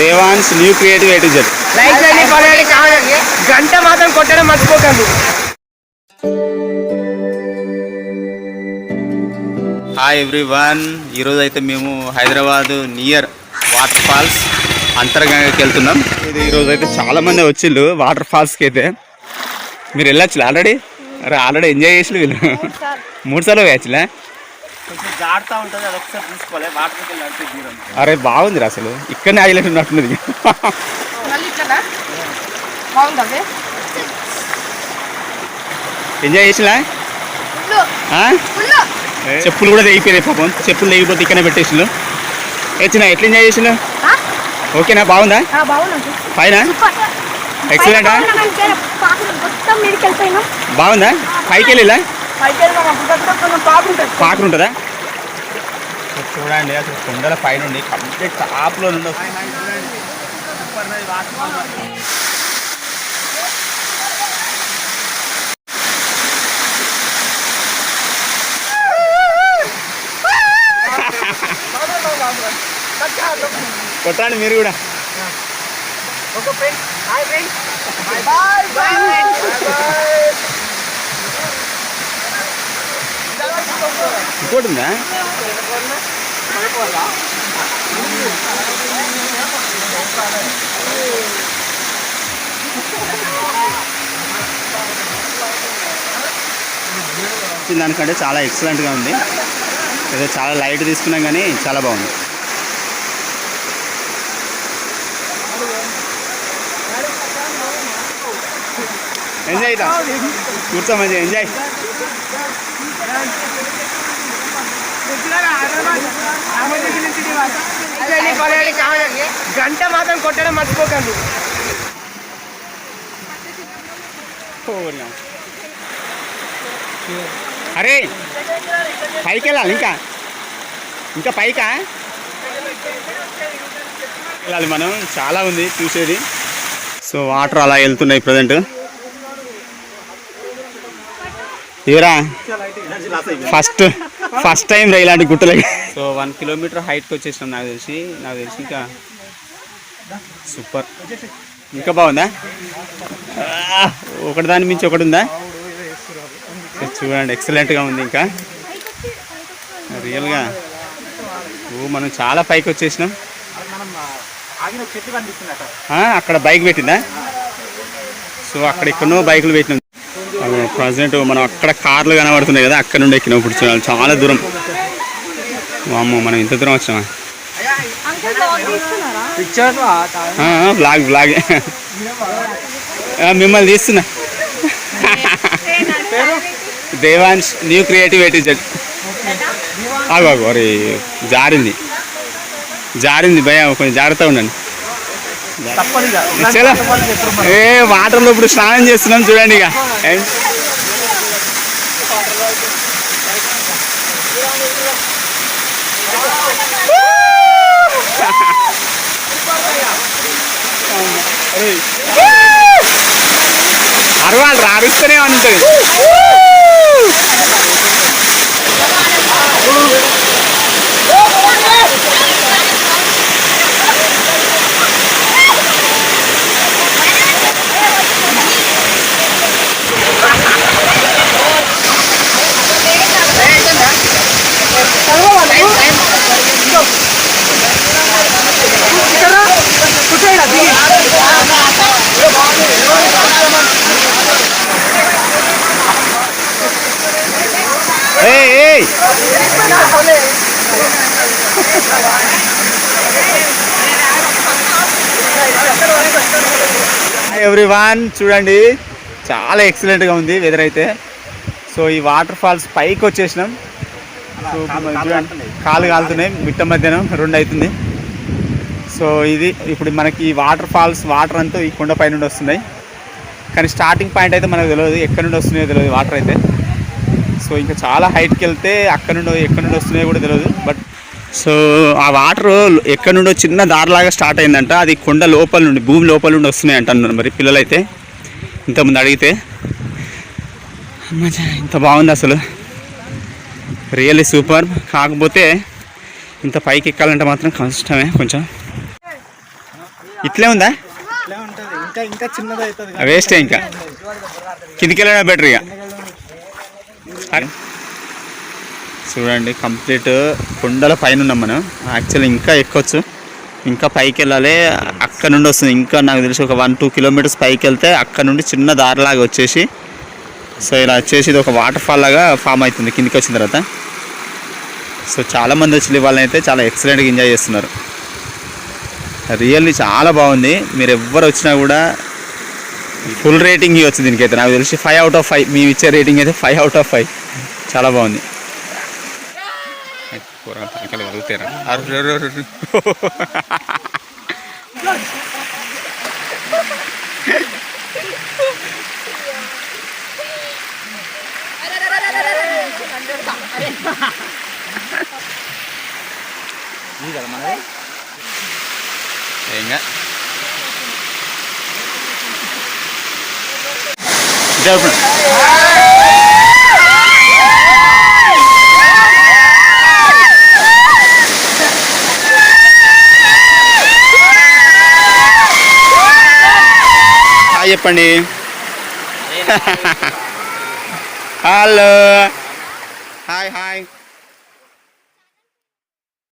Devan's new creative like చేయండి. గంట మాత్రం కొట్టడం మర్చిపోకండి. హాయ్ ఎవ్రీవన్ ఈరోజు అయితే మేము హైదరాబాద్ నియర్ వాటర్ ఫాల్స్ అంతర్గంగకి వెళ్తున్నాం. ఇది ఈరోజు అయితే చాలా మంది వచ్చిళ్ళు వాటర్ ఫాల్స్కి అయితే. మీరు వెళ్ళొచ్చు ఆల్రెడీ? అరే ఆల్రెడీ ఎంజాయ్ చేసి వీళ్ళు. మూడు సార్లు. వేయచ్చులే కొంచెం జాడుతూ ఉంటుంది అది ఒకసారి చూసుకోవాలి. వాటర్కి వెళ్ళి నడిపే దూరం అరే బాగుంది అసలు. ఇక్కడనే హైలైట్ ఉన్నట్టున్నది? ఎంజాయ్ చేసిలా? ఆ? చెప్పులు కూడా తెగిపోయినాయి పాపం. చెప్పులు తెగిపోతే ఇక్కడనే పెట్టేసిండు వచ్చిన ఎట్లా ఎంజాయ్ చేసిండు ఓకేనా బాగుందా? పైన మీదకి వెళ్ళిపోయినాం. బాగుందా? పైకి వెళ్ళిలా? పాకులు ఉంటుందా. చూడండి అసలు కొండల పై నుండి కంప్లీట్ టాప్లో నుండి. కొట్టండి మీరు కూడా. Friend hi friend bye bye. ఇంకోటి ఉందా దానికంటే చాలా ఎక్సలెంట్గా ఉంది. ఏదో చాలా లైట్ తీసుకున్నాం కానీ చాలా బాగుంది. ఎంజాయ్ ఇట్లా కూర్చో మంచిగా ఎంజాయ్ గంట మాత్రం కొట్టడం మర్చిపోకండి. అరే పైకి వెళ్ళాలి ఇంకా. ఇంకా పైకా? వెళ్ళాలి మనం చాలా ఉంది చూసేది. సో వాటర్ అలా వెళ్తున్నాయి ప్రజెంట్. ఇవరా ఫస్ట్ ఫస్ట్ టైం రా ఇలాంటి గుట్టలకి. సో వన్ కిలోమీటర్ హైట్కి వచ్చేసినాం నాకు తెలిసి. నాకు తెలిసి ఇంకా సూపర్ ఇంకా బాగుందా? ఒకటి దాని మించి ఒకటి ఉందా? చూడండి ఎక్సలెంట్గా ఉంది ఇంకా. రియల్గా ఓ మనం చాలా పైకి వచ్చేసినాం. అక్కడ బైక్ పెట్టిందా? సో అక్కడ ఎక్కడో బైకులు పెట్టినాం. ప్రజెంట్ మనం అక్కడ కార్లు కనబడుతున్నాయి కదా అక్కడ నుండి ఎక్కినాం ఇప్పుడు చూడాలి. చాలా దూరం. అమ్మో మనం ఇంత దూరం వచ్చామా? బ్లాగ్ బ్లాగ్ మిమ్మల్ని తీస్తున్నా. దేవాన్స్ న్యూ క్రియేటివ్ ఆగు ఆగు అరే జారింది. జారింది భయ కొంచెం జాగ్రత్తగా ఉండండి. ఏ వాటర్లో ఇప్పుడు స్నానం చేస్తున్నాం చూడండి ఇక. ఏం? అరవాలి అరుస్తూనే ఉంటుంది ఎవ్రీవాన్ చూడండి చాలా ఎక్సలెంట్గా ఉంది వెదర్ అయితే. సో ఈ వాటర్ ఫాల్స్ పైకి వచ్చేసినాం. సో కాలు కాలుతున్నాయి. మిట్ట మధ్యాహ్నం రెండు అవుతుంది. సో ఇది ఇప్పుడు మనకి ఈ వాటర్ ఫాల్స్ వాటర్ అంతా ఈ కొండ పై నుండి వస్తున్నాయి. కానీ స్టార్టింగ్ పాయింట్ అయితే మనకు తెలియదు ఎక్కడి నుండి వస్తున్నాయో తెలియదు వాటర్ అయితే. సో ఇంకా చాలా హైట్కి వెళ్తే అక్కడ నుండి ఎక్కడి నుండి వస్తున్నాయో కూడా తెలియదు బట్ సో ఆ వాటర్ ఎక్కడి నుండో చిన్న దారిలాగా స్టార్ట్ అయిందంట. అది కొండ లోపల నుండి భూమి లోపల నుండి వస్తున్నాయి అంటున్నారు మరి పిల్లలైతే. ఇంతకుముందు అడిగితే ఇంత బాగుంది అసలు. రియల్లీ సూపర్ కాకపోతే ఇంత పైకి ఎక్కాలంటే మాత్రం కష్టమే కొంచెం. ఇట్లే ఉందా? వేస్టే ఇంకా కిందికి వెళ్ళడం బెటర్ ఇక. చూడండి కంప్లీట్ కొండల పైన ఉన్నాం మనం. యాక్చువల్లీ ఇంకా ఎక్కొచ్చు. ఇంకా పైకి వెళ్ళాలి అక్కడ నుండి వస్తుంది. ఇంకా నాకు తెలిసి ఒక వన్ టూ కిలోమీటర్స్ పైకి వెళ్తే అక్కడ నుండి చిన్న దారిలాగా వచ్చేసి సో ఇలా వచ్చేసి ఇది ఒక వాటర్ ఫాల్ లాగా ఫామ్ అవుతుంది కిందికి వచ్చిన తర్వాత. సో చాలామంది వచ్చి వాళ్ళని అయితే చాలా ఎక్సలెంట్గా ఎంజాయ్ చేస్తున్నారు. రియల్లీ చాలా బాగుంది. మీరు ఎవ్వరు వచ్చినా కూడా ఫుల్ రేటింగ్ ఇవ్వచ్చు దీనికైతే. నాకు తెలిసి ఫైవ్ అవుట్ ఆఫ్ ఫైవ్ మేము ఇచ్చే రేటింగ్ అయితే ఫైవ్ అవుట్ ఆఫ్ ఫైవ్ చాలా బాగుంది. కూరగాయలు తనకలు వదులుతారా. ఏంగా ఇదే ఇప్పుడు. హాయ్ చెప్పండి హలో హాయ్ హాయ్